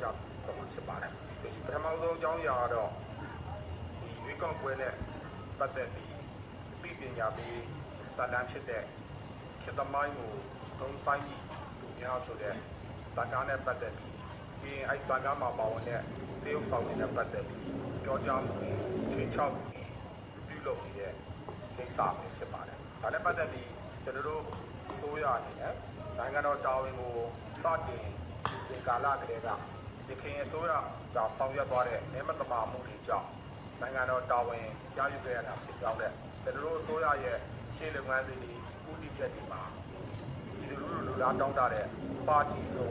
ပြောကြတော့မှာဖြစ်ပါတယ်ဒီပထမဆုံးအကြောင်းအရာကတော့ဒီရွေးကောက်ပွဲနဲ့ပတ်သက်ပြီးပြည်ပညာပေးဇာတ်လမ်းဖြစ်တဲ့ခေတ်သမိုင်းကိုသုံးဆိုင်ပြီးသူများဆိုတဲ့ဇာတ်ကားနဲ့ပတ်သက်ပြီးပြီးရင်အဲ့ဇာတ်ကားမှာပါဝင်တဲ့တရုတ်ဆောင်တွေနဲ့ပတ်သက်ပြီးပြောကြားမှုတွေချင်းချောက်မှုတွေပြုလုပ်နေတဲ့ကိစ္စပဲဖြစ်ပါတယ်ဒါနဲ့ပတ်သက်ပြီးကျွန်တော်တို့အစိုးရအနေနဲ့နိုင်ငံတော်တာဝန်ကိုစတင်ဒီကာလကလေးက ဒီခင်အစိုးရကဆောင်ရွက်သွားတဲ့နေမတမာမှုတွေကြောင့်နိုင်ငံတော်တာဝန်ရယူခဲ့ရတာဖြစ်ကြောင်းတဲ့ကျွန်တော်တို့အစိုးရရဲ့ရှေ့လုပ်ငန်းစဉ်တွေဥတီချက်တွေမှာဒီလိုလိုလူလားတောင်းတတဲ့ပါတီဆို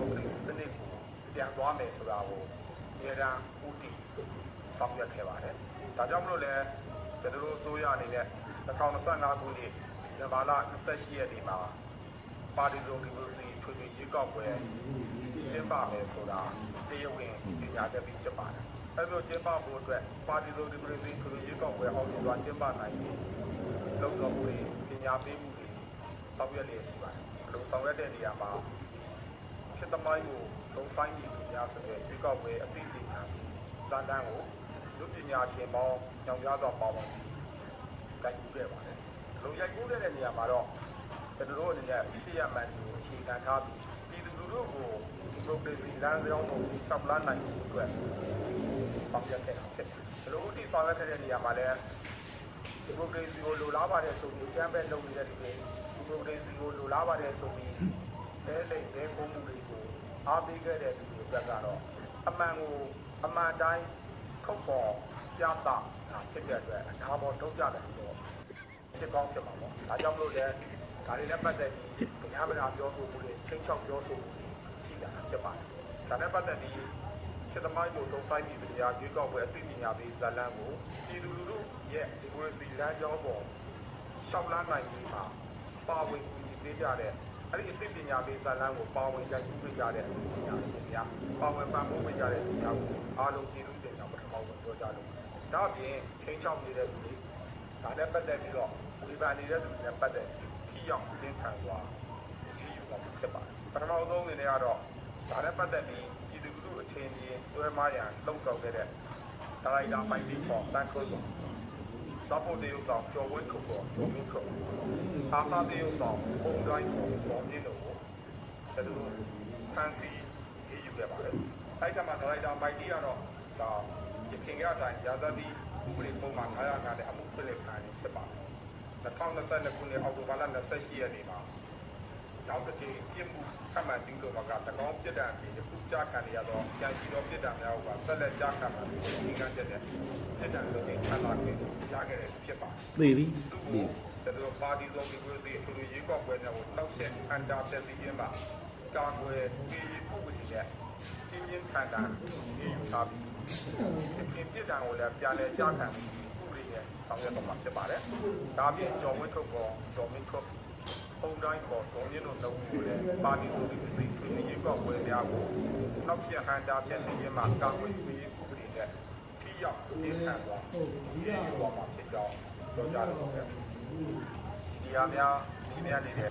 ဥပဒေစနစ်ကိုပြန်သွားမယ်ဆိုတာကိုအများအားဥတီဆောင်ရွက်ခဲ့ပါတယ်ဒါကြောင့်မလို့လဲကျွန်တော်တို့အစိုးရအနေနဲ့2025ခုနှစ်ဒီဇင်ဘာလ28ရက်နေ့မှာပါတီစုံဒီမိုကရေစီထွေထွေရွေးကောက်ပွဲ ကျင်းပမယ်ဆိုတာတရားဝင်ကြေညာချက်ပြီးဖြစ်ပါတယ်။အဲလိုကျင်းပဖို့အတွက်ပါတီစုံဒီမိုကရေစီထွေထွေရွေးကောက်ပွဲအောင်မြင်စွာကျင်းပနိုင်ရေးလုံခြုံမှုတွေပညာပေးမှုတွေဆောင်ရွက်လျက်ရှိပါတယ်။လုံဆောင်ရွက်တဲ့နေရာမှာဖြစ်သမိုင်းကိုလုံဆိုင်ပြီးပညာဆိုတဲ့ရွေးကောက်ပွဲအသိပညာဇာတ်တန်းကိုလူပညာရှင်ပေါင်းညောင်များစွာပါဝင်ပြီးကိုင်ယူခဲ့ပါတယ်။လုံရိုက်ကူးတဲ့နေရာမှာတော့ကျွန်တော်တို့အနေနဲ့ဖြစ်ရမှန်ကိုအခြေခံထားပြီး ပြည်သူလူထုကိုဒီမိုကရေစီလမ်းကြောင်းကိုဆက်ပလန်းနိုင်ဖို့အတွက်ဆောင်ရွက်ခဲ့တာဖြစ်တယ်။ဒီလိုဥတီဆောင်ရွက်ခဲ့တဲ့နေရာမှာလည်းဒီမိုကရေစီကိုလိုလားပါတယ်ဆိုပြီးကျမ်းပဲလုပ်နေတဲ့လူတွေဒီမိုကရေစီကိုလိုလားပါတယ်ဆိုပြီးလဲလိမ့်လဲပုံမှုတွေကိုအားပေးခဲ့တဲ့လူတွေအတွက်ကတော့အမှန်ကိုအမှန်တိုင်းထုတ်ပေါ်ပြသတာဖြစ်တဲ့အတွက်အနာပေါ်ထုတ်ကြတယ်ဆိုတော့ဖြစ်ကောင်းဖြစ်မှာပေါ့။ဒါကြောင့်မလို့လည်းဒါတွေနဲ့ပတ်သက်ပြီးဘုရားဗလာပြောဆိုမှုတွေချင်းချောက်ပြောဆိုမှု တွေရှိတာဖြစ်ပါတယ်။ဒါနဲ့ပတ်သက်ပြီးစစ်သမိုင်းကိုတုံ့ဆိုင်းပြီးတရားရွေးကောက်ပွဲအသိပညာပေးဇာတ်လမ်းကိုပြည်သူလူထုရဲ့ဒီမိုကရေစီလမ်းကြောင်းပေါ်ရှောက်လန်းနိုင်ရေးမှာပါဝင်ကူညီပေးကြတဲ့အဲ့ဒီအသိပညာပေးဇာတ်လမ်းကိုပါဝင်ရရှိပေးကြတဲ့ပညာရှင်များပါဝင်ပံ့ပိုးပေးကြတဲ့ပညာကိုအားလုံးကျေးဇူးတင်ကြောင်းပထမဆုံးပြောကြလို့ဒါအပြင်ချင်းချောက်နေတဲ့လူတွေဒါနဲ့ပတ်သက်ပြီးတော့ဝေဖန်နေတဲ့သူတွေနဲ့ပတ်သက်ပြီးခီးရောက်တင်းခံသွားရေးယူမှာဖြစ်ပါတယ်ပထမဆုံးအနေနဲ့ကတော့ ဒါနဲ့ပတ်သက်ပြီးပြည်သူလူထုအချင်းချင်းတွဲမရန်လှုံ့ဆော်ခဲ့တဲ့ဒါရိုက်တာပိုင်ပြီးပေါ်တန်ခိုးဆုံးစပေါ်တေးဆောင်ကျော်ဝင်းခုပေါ်ကျော်မင်းခုအာသာတေးဆောင်ပုံတိုင်းပေါ်ပေါ်ပြင်းတို့ကိုဒါတို့ဖန်စီရေးယူခဲ့ပါတယ်အဲ့ကမှာဒါရိုက်တာပိုင်တီကတော့ဒါရခင်ကအတိုင်းရာဇသီဥပဒေပုံမှန်900နဲ့အမှုပြည့်ခံနေဖြစ်ပါတယ်2022ခုနှစ်အောက်တိုဘာလ28ရက်နေ့မှာ နောက်တစ်ချိန်ပြစ်မှုခမှန်တူလို့ကတကောင်းပြစ်ဒဏ်ပြီးယခုကြားခံရသောကြံရှိသောပြစ်ဒဏ်များကဆက်လက်ကြားခံမှာဒီကံချက်တဲ့ပြစ်ဒဏ်လိုချင်းချလာခဲ့ရခဲ့တဲ့ဖြစ်ပါတယ်သိပြီသူ့ကိုကျွန်တော်ပါတီဆုံးဒီကိုစီအထူးရေးကောက်ပွဲနဲ့ကိုတောက်ချက်အန်တာတက်စီခြင်းမှာကာကွယ်ပြီးပုဂ္ဂိုလ်နဲ့ပြင်းပြင်းထန်ထန်ရေးယူထားပြီးဒီပြစ်ဒဏ်ကိုလည်းပြန်လဲကြားခံပြီးဥပဒေနဲ့ဆောင်ရွက်တော့မှာဖြစ်ပါတယ်။ဒါပြင်ကျော်ဝင်းထုတ်ပေါ်ကျော်မင်းထုတ် ပုံတိုင်းပေါ်ဇုံရင်းတို့နှုတ်ကိုလည်းပါတီဆုံးဒီကိုစီအထူးရေးကောက်ပွဲများကိုနောက်ချက်ဟန်တာတက်စီခြင်းမှာကာကွယ်ပြီးဥပဒေနဲ့ထိရောက်နေခံသွားရေးယူသွားမှာဖြစ်ကြောင်းပြောကြားလို့ရတယ်။ဒီအများဒီများနေတဲ့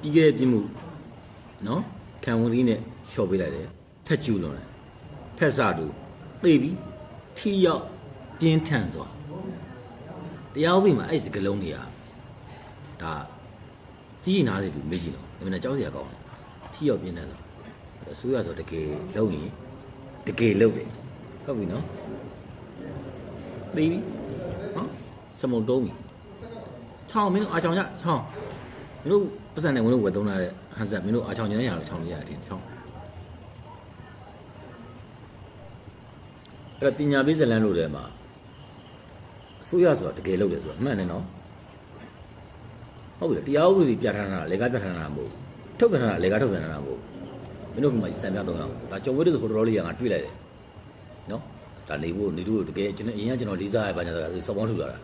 ပြီးခဲ့တဲ့ပြစ်မှုနော်ခံဝန်လေးနဲ့လျှော့ပေးလိုက်တယ်ထက်ကျူလွန်တယ်ထက်စတူသိပြီထိရောက်ပြင်းထန်စွာ တရားဥပဒေမှာအဲ့ဒီစကလုံးတွေကဒါကြီးနာတယ်လူမေးကြည့်တော့အမှန်ကြောက်စရာကောင်းတယ်ထိရောက်ပြင်းထန်စွာအစိုးရဆိုတကယ်လုံရင်တကယ်လုံတယ်ဟုတ်ပြီနော်သိပြီနော်စမုံတုံးပြီချောင်းမင်းတို့အားချောင်းကြချောင်းမင်းတို့ပတ်စံနဲ့ဝင်လို့ဝယ်သုံးလာတဲ့ဟန်ဆက်မင်းတို့အားချောင်းကျန်းရအောင်ချောင်းနေရတယ်ချောင်းအဲ့ဒါပညာပေးဇလန်းလို့တဲ့မှာ အစိုးရဆိုတာတကယ်လုပ်တယ်ဆိုတာမှန်တယ်နော်ဟုတ်ပြီတရားဥပဒေပြဋ္ဌာန်းတာလေကားပြဋ္ဌာန်းတာမဟုတ်ထုတ်ပြန်တာလေကားထုတ်ပြန်တာမဟုတ်မင်းတို့ကမှစံပြတော့အောင်ဒါကြော်ဝဲတို့ဆိုဟိုတော်တော်လေးကငါတွေ့လိုက်တယ်နော်ဒါနေဖို့နေတို့တကယ်ကျွန်တော်အရင်ကကျွန်တော်လေးစားရပါညာတာစော်ပေါင်းထုတ်လာတာ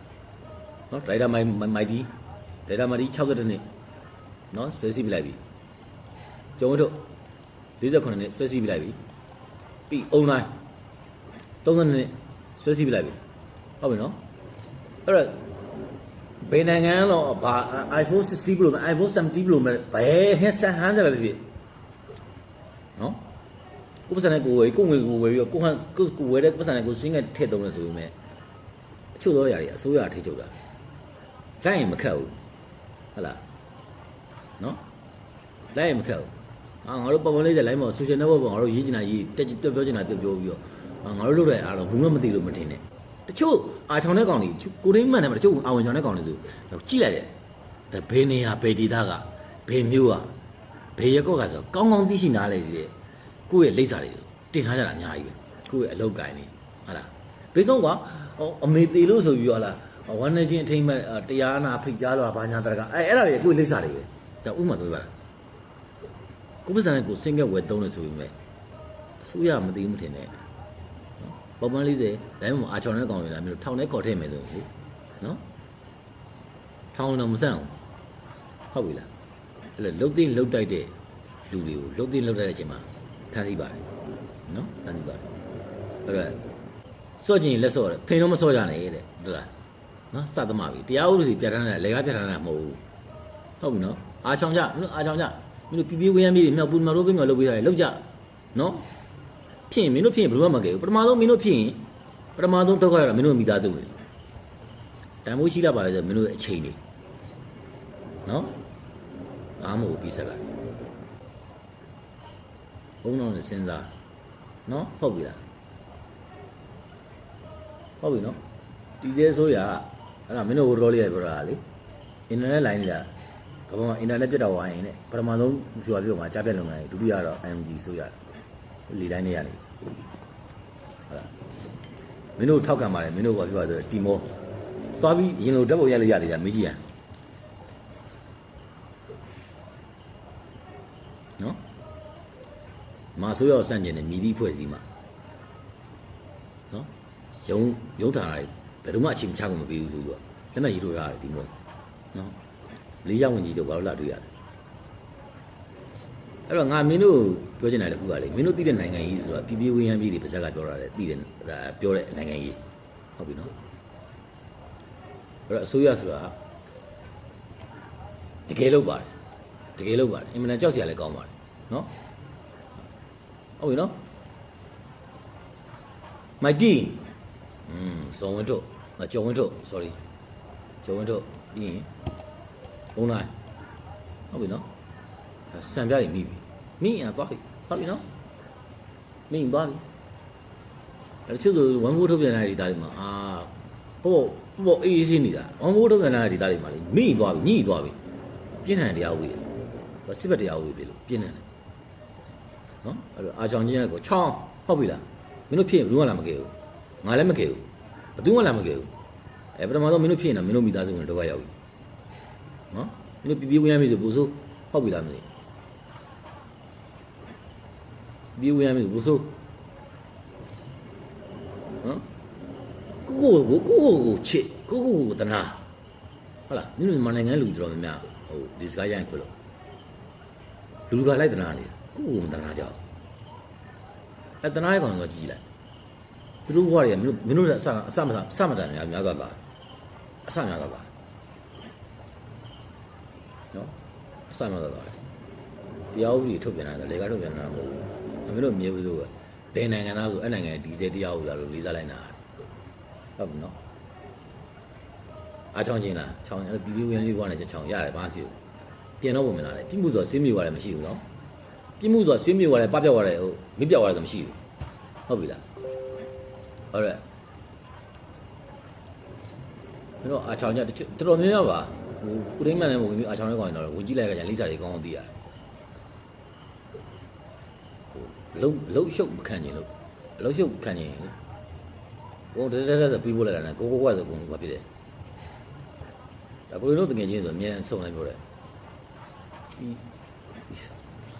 နော်ဒိုင်တာမိုင်မိုင်တီဒိုင်တာမိုင်တီ60နှစ်နော်ဆွဲစီးပြလိုက်ပြီကျုံဝတ်တို့48နှစ်ဆွဲစီးပြလိုက်ပြီပြီးအုံတိုင်း32နှစ်ဆွဲစီးပြလိုက်ပြီဟုတ်ပြီနော် အဲ့တော့ဘယ်နိုင်ငံတော့ဘာ iPhone 60 Pro မဲ့ iPhone 70 Pro မဲ့ဘယ်ဟက်ဆန်ဟန်ကြပဲဖြစ်ဖြစ်နော်ကိုပတ်စံနဲ့ကိုဝယ်ကိုငွေကိုဝယ်ပြီးတော့ကိုဟန်ကိုကိုဝယ်တဲ့ပတ်စံနဲ့ကိုစင်းကထည့်သုံးလို့ဆိုပေမဲ့အချို့သောຢာတွေအစိုးရထိချုပ်တာလိုက်ရင်မခက်ဘူးဟုတ်လားနော်လိုက်ရင်မခက်ဘူးအာငါတို့ပုံမှန်လေးတဲ့ line မှာ social network ပေါ်ငါတို့ရေးချင်တာရေးတက်ပြောပြောချင်တာပြောပြောပြီးတော့အာငါတို့လုပ်တဲ့အားလုံးဘူးမှမသိလို့မထင်နဲ့တ ချို့အာချောင်တဲ့ကောင်တွေကိုရင်းမှန်တယ်မှာတချို့အာဝင်ချောင်တဲ့ကောင်တွေဆိုကြည့်လိုက်တယ်ဒါဘယ်နေရာဘယ်ဒေသကဘယ်မြို့ကဘယ်ရက်ကော့ကဆိုကောင်းကောင်းသိရှိနားလေသေးတယ်ကိုယ့်ရဲ့လိပ်စာတွေတင်ထားကြတာအများကြီးပဲကိုယ့်ရဲ့အလုပ်ကိုင်းနေဟုတ်လားဘေးဆုံးကဟောအမေသေးလို့ဆိုပြီးတော့ဟလားဝမ်းနေချင်းအထိမ့်မဲ့တရားနာဖိတ်ကြားလို့ဘာညာတရကအဲအဲ့ဒါတွေကိုယ့်ရဲ့လိပ်စာတွေပဲဒါဥပမာပြောပြတာကိုပစံနဲ့ကိုစင်ကက်ဝယ်သုံးလို့ဆိုပေမဲ့အစိုးရမသိဘူးမထင်နဲ့ နော်ပုံမှန်40ဒိုင်းမှာအာချော်နဲ့ကောင်ရတာမျိုးထောင်နဲ့ခေါ်ထည့်မယ်ဆိုရင်လေနော်ထောင်တော့မဆန့်အောင်ဟုတ်ပြီလားအဲ့လိုလှုပ်သိမ်းလှုပ်တိုက်တဲ့လူတွေကိုလှုပ်သိမ်းလှုပ်တိုက်တဲ့အချိန်မှာဖမ်းဆီးပါတယ်နော်ဖမ်းဆီးပါတယ်အဲ့တော့စော့ကျင်လက်စော့တယ်ဖိန်တော့မစော့ကြနဲ့တဲ့ဟုတ်လားနော်စသမားပြီတရားဥပဒေပြဋ္ဌာန်းတယ်လေကားပြဋ္ဌာန်းတာမဟုတ်ဘူးဟုတ်ပြီနော်အာချောင်ကြမင်းတို့အာချောင်ကြမင်းတို့ပြပြဝေးရမ်းပြီးမြောက်ပူမြောက်တို့ပင်ကလုပ်ပေးရတယ်လုပ်ကြနော် ဖြစ်ရင်မင်းတို့ဖြစ်ရင်ဘယ်လိုမှမကဲဘူးပထမဆုံးမင်းတို့ဖြစ်ရင်ပထမဆုံးဒုက္ခရတာမင်းတို့မိသားစုတွေတန်ဖိုးရှိလာပါလေဆိုမင်းတို့ရဲ့အချိန်တွေနော်အားမဟုတ်ဘူးပြီးဆက်ကဘုံတော်နဲ့စဉ်းစားနော်ဟုတ်ပြီလားဟုတ်ပြီနော်ဒီကျဲဆိုရအဲ့ဒါမင်းတို့ဟိုတော်လေးရပြောတာလေအင်တာနက်လိုင်းကြီးကဘာမှအင်တာနက်ပြတ်တော့ဝိုင်းရင်ねပထမဆုံးပြောပြောမှာကြားပြတ်လုံငန်းကြီးဒုတိယတော့ MG ဆိုရတယ် လေတိုင်းနေရတယ်ဟုတ်လားမင်းတို့ထောက်ခံပါတယ်မင်းတို့ဘာပြောရဆိုတီမောသွားပြီးရင်လိုတက်ဖို့ရလို့ရသေးတယ်မေးကြည့်ရနော်မဆိုးရောက်စန့်ကျင်တဲ့မြည်သည့်ဖွဲ့စည်းမှာနော်ယုံယုံထားတာဘယ်တော့မှအချိန်မချကုန်မပေးဘူးဆိုတော့လက်မှတ်ရေးထိုးထားတယ်ဒီမောနော်လေးရောက်ဝင်ကြီးတို့ဘာလို့လာတွေ့ရလဲ အဲ့တော့ငါမင်းတို့ပြောချင်တာတခုကလေမင်းတို့သိတဲ့နိုင်ငံကြီးဆိုတာပြည်ပြည်ဝင်းရမ်းပြည်တွေပါဇက်ကပြောတာလေသိတယ်ဒါပြောတဲ့နိုင်ငံကြီးဟုတ်ပြီနော်အဲ့တော့အစိုးရဆိုတာတကယ်လို့ပါတယ်တကယ်လို့ပါတယ်အင်မတန်ကြောက်စရာလည်းကောင်းပါတယ်နော်ဟုတ်ပြီနော်မိုက်တီอืมဇော်ဝင်းတို့မကျော်ဝင်းတို့ sorry ကျော်ဝင်းတို့ပြီးရင်ဘုံလိုက်ဟုတ်ပြီနော်အဲစံပြတွေမိပြီ မိရင်သွားပြီဟုတ်ပြီနော်မိရင်သွားပြီအဲချို့ဆိုဝမ်ဘိုးထုတ်ပြန်တဲ့ဒီသားတွေမှာအာပေါ့ပေါ့အေးအေးရှင်းနေတာဝမ်ဘိုးထုတ်ပြန်တဲ့ဒီသားတွေမှာလေမိရင်သွားပြီညှိသွားပြီပြင်းထန်တဲ့တရားဥပဒေစစ်ဘက်တရားဥပဒေပြီလို့ပြင်းထန်တယ်နော်အဲ့တော့အာချောင်ချင်းကကိုချောင်းဟုတ်ပြီလားမင်းတို့ဖြစ်ရင်ဘယ်သူမှလာမကယ်ဘူးငါလည်းမကယ်ဘူးဘယ်သူမှလာမကယ်ဘူးအဲပထမဆုံးမင်းတို့ဖြစ်ရင်တော့မင်းတို့မိသားစုဝင်ဒုက္ခရောက်ပြီနော်မင်းတို့ပြပြဝင်ရပြီဆိုဘိုးဆိုးဟုတ်ပြီလားမသိ ပြပြဝင်ရပြီဆိုဘိုးဆိုးနော်ကိုကိုကိုကိုကိုချစ်ကိုကိုကိုတနာဟုတ်လားမင်းတို့မြန်မာနိုင်ငံလူတော်များများဟိုဒီစကားရရင်ခွလို့လူကလိုက်တနာနေကိုကိုမတနာကြဘူးအဲတနာရကောင်တော့ကြည်လိုက်သူတို့ဘဝတွေကမင်းတို့မင်းတို့ကအစအစမအစမတန်များများသွားပါအစများသွားပါနော်အစများသွားပါတရားဥပဒေထုတ်ပြန်တာလေကထုတ်ပြန်တာမဟုတ်ဘူး မင်းတို့မြေဘူးလို့ဘယ်နိုင်ငံသားဆိုအဲ့နိုင်ငံဒီစေတရားဥပဒေလို့လေးစားလိုက်တာဟုတ်ပြီနော်အားချောင်းချင်းလားချောင်းအဲ့ဒီဗီဒီယိုရင်းလေးဘွားနဲ့ချောင်းရတယ်ဘာဖြစ်ပြင်တော့ပုံမလားလေပြမှုဆိုဆွေးမြေ့သွားတယ်မရှိဘူးနော်ပြမှုဆိုဆွေးမြေ့သွားတယ်ပပြောက်သွားတယ်ဟိုမပြောက်သွားတယ်မရှိဘူးဟုတ်ပြီလားဟုတ်ရဲ့မင်းတို့အာချောင်းကြတချို့တော်တော်များများပါဟိုကုရင်းမှန်နဲ့ဝင်ပြီးအာချောင်းနဲ့ကောင်းရင်တော့ဝင်ကြည့်လိုက်ကကြလိစာတွေကောင်းအောင်သိရတယ်ဟို လုံးလုံးရှုပ်မခံရင်လို့လုံးရှုပ်ခံရင်ကိုတတဲတဲဆိုပြီးပို့လိုက်တာနဲ့ကိုကိုကွာဆိုကိုဘာဖြစ်လဲဒါကိုလိုတို့တကယ်ချင်းဆိုအမြဲဆုံးလိုက်ပြောတယ်ဒီ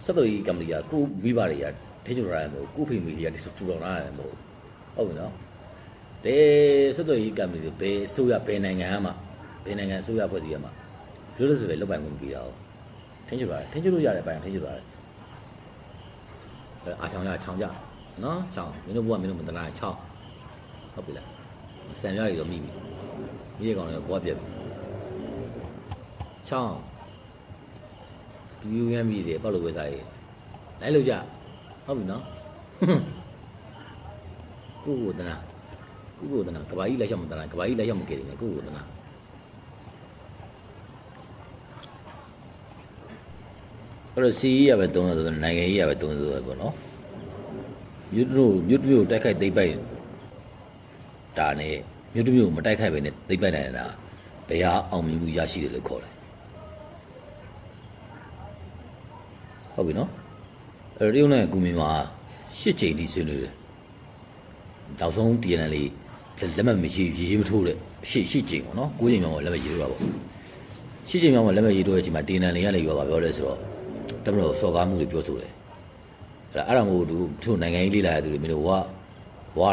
စက်တော်ကြီးကမ္ဘာကြီးကကိုမိဘတွေကထိချူရတယ်မဟုတ်ကိုဖေမိတွေကထူထောင်ရတယ်မဟုတ်ဟုတ်ပြီနော်ဘယ်စက်တော်ကြီးကမ္ဘာကြီးဘယ်ဆိုရဘယ်နိုင်ငံမှဘယ်နိုင်ငံဆိုရဖွဲ့စည်းရမှာလို့လို့ဆိုပဲလုတ်ပိုင်ဝင်ပြီးတော့ထိချူရတယ်ထိချူလို့ရတယ်ပိုင်ထိချူရတယ် အားချောင်းရချောင်းကြနော်ချောင်းမင်းတို့ဘုရားမင်းတို့မတနာချောင်းဟုတ်ပြီလားဆံရတွေတော့မိပြီမိရကောင်လည်းဘွားပြက်ပြီချောင်းပြူရမ်းပြီးတယ်ပေါ့လို့ဝဲစားရေးလိုက်လို့ကြဟုတ်ပြီနော်ကိုကိုတနာကိုကိုတနာကဘာကြီးလက်ချက်မတနာကဘာကြီးလက်ချက်မကယ်နေကိုကိုတနာ အဲ့တော့စီးရပဲတုံးတယ်ဆိုတော့နိုင်ငံကြီးရပဲတုံးတယ်ဆိုတော့ပေါ့နော်မြို့တို့မြို့တို့တိုက်ခိုက်သိမ့်ပိုက်ဒါနဲ့မြို့တို့မတိုက်ခိုက်ပဲနဲ့သိမ့်ပိုက်နိုင်တာဘယ်ဟာအောင်မြင်မှုရရှိတယ်လို့ခေါ်တယ်ဟုတ်ပြီနော်အဲ့တော့တရုတ်နိုင်ငံကူမင်မှာရှစ်ချိန်ထိဆွေးနွေးတယ်နောက်ဆုံး TNL လေးလက်မှတ်မရေးရေးမထိုးတဲ့ရှစ်ရှစ်ချိန်ပေါ့နော်ကိုးချိန်မှလက်မှတ်ရေးထိုးတာပေါ့ရှစ်ချိန်မှလက်မှတ်ရေးထိုးတဲ့အချိန်မှာ TNL လေးကလည်းပြောပါပြောလဲဆိုတော့ တမလို့စော်ကားမှုတွေပြောဆိုတယ်အဲ့ဒါအဲ့ဒါမို့သူတို့နိုင်ငံရေးလေးလာတဲ့သူတွေမင်းတို့ဝါဝါ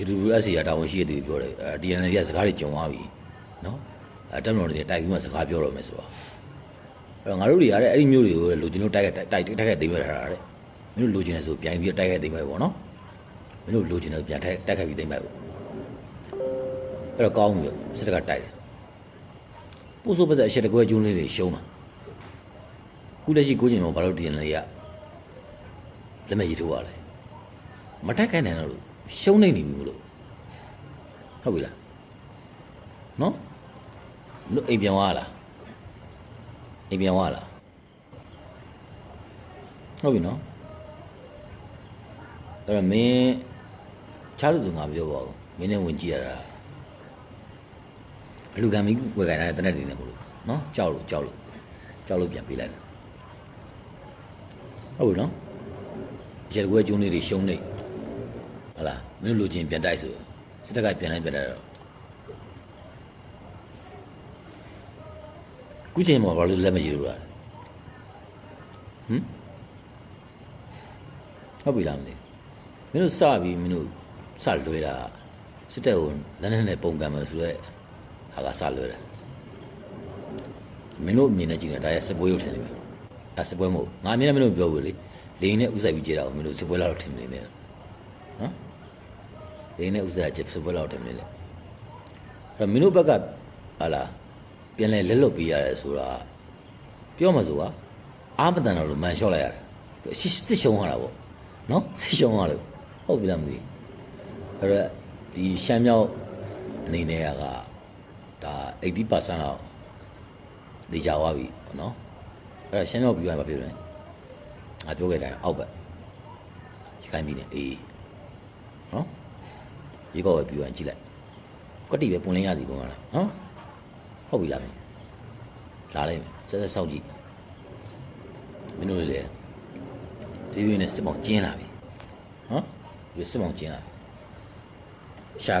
UWS ရာတာဝန်ရှိတဲ့သူတွေပြောတယ်အဲ TNL ကစကားတွေကြုံသွားပြီနော်အဲတမလို့တွေတိုက်ပြီးမှစကားပြောတော့မယ်ဆိုတော့အဲ့တော့ငါတို့တွေရတဲ့အဲ့ဒီမျိုးတွေကိုလိုချင်လို့တိုက်ခိုက်တိုက်တိုက်ခိုက်သိမ်းရတာတဲ့မင်းတို့လိုချင်တယ်ဆိုပြန်ပြီးတိုက်ခိုက်သိမ်းမယ်ပေါ့နော်မင်းတို့လိုချင်တယ်ပြန်တိုက်တိုက်ခိုက်ပြီးသိမ်းမယ်ပေါ့အဲ့တော့ကောင်းပြီစစ်တပ်ကတိုက်တယ်ပို့ဆိုပါစအချက်တကွဲကျုံးလေးတွေရှုံးတာ ခုလက်ရှိကိုကျင်မှာဘာလို့ TNL ရလက်မဲ့ရေးထိုးရတယ်မတိုက်ခိုက်နိုင်တော့လို့ရှုံးနေနေပြီမလို့ဟုတ်ပြီလားနော်မင်းတို့အိမ်ပြန်သွားလားအိမ်ပြန်သွားလားဟုတ်ပြီနော်အဲ့တော့မင်းချားလို့ဆိုငါပြောပါဦးမင်းနဲ့ဝင်ကြည့်ရတာအလူကံမီဝယ်ခိုင်းတာတနက်တည်းနေမလို့နော်ကြောက်လို့ကြောက်လို့ကြောက်လို့ပြန်ပေးလိုက်တယ် ဟုတ်ပြီနော်ရေကွဲကျုံးလေးတွေရှုံးနေဟုတ်လားမင်းတို့လိုချင်ပြန်တိုက်ဆိုစစ်တပ်ကပြန်လိုက်ပြန်တိုက်တော့ခုချိန်မှာဘာလို့လက်မရည်လို့လားဟမ်ဟုတ်ပြီလားမသိဘူးမင်းတို့စပြီးမင်းတို့စလွဲတာစစ်တပ်ကိုလက်နဲ့နဲ့ပုံကံမယ်ဆိုတော့ဟာကစလွဲတာမင်းတို့အမြင်နဲ့ကြည့်နေတာဒါရစစ်ပွဲရုပ်ထင်နေပြီ ဒါစစ်ပွဲမဟုတ်ငါအမြင်နဲ့မင်းတို့ပြောဘူးလေလိန်နဲ့ဥဆိုင်ပြီးကြည့်တာကိုမင်းတို့စစ်ပွဲလောက်ထင်နေတယ်နော်လိန်နဲ့ဥဆိုင်ချက်စစ်ပွဲလောက်ထင်နေတယ်အဲ့မင်းတို့ဘက်ကဟာလားပြန်လဲလက်လွတ်ပေးရတယ်ဆိုတာပြောမှဆိုတာအာမတန်တော်လို့မန်လျှော့လိုက်ရတယ်စစ်ရှုံးရတာပေါ့နော်စစ်ရှုံးရလို့ဟုတ်ပြီလားမသိဘူးအဲ့တော့ဒီရှမ်းမြောက်အနေနဲ့ကဒါ80%လောက်နေကြသွားပြီပေါ့နော် အဲ့တော့ရှမ်းမြောက်ပြီးရင်မပြောနဲ့ငါပြောခဲ့တိုင်းအောက်ဘက်ရခိုင်ပြည်နယ်အေးနော်ရေကောက်ပဲပြီးရင်ကြည့်လိုက်ကွက်တီပဲပွန်လင်းရစီပုံရလားနော်ဟုတ်ပြီလားမင်းလာလိုက်မယ်ဆက်ဆက်စောင့်ကြည့်မင်းတို့တွေလည်းဒီပြင်းနဲ့စစ်မောင်ကျင်းလာပြီနော်ဒီစစ်မောင်ကျင်းလာပြီရှာတာ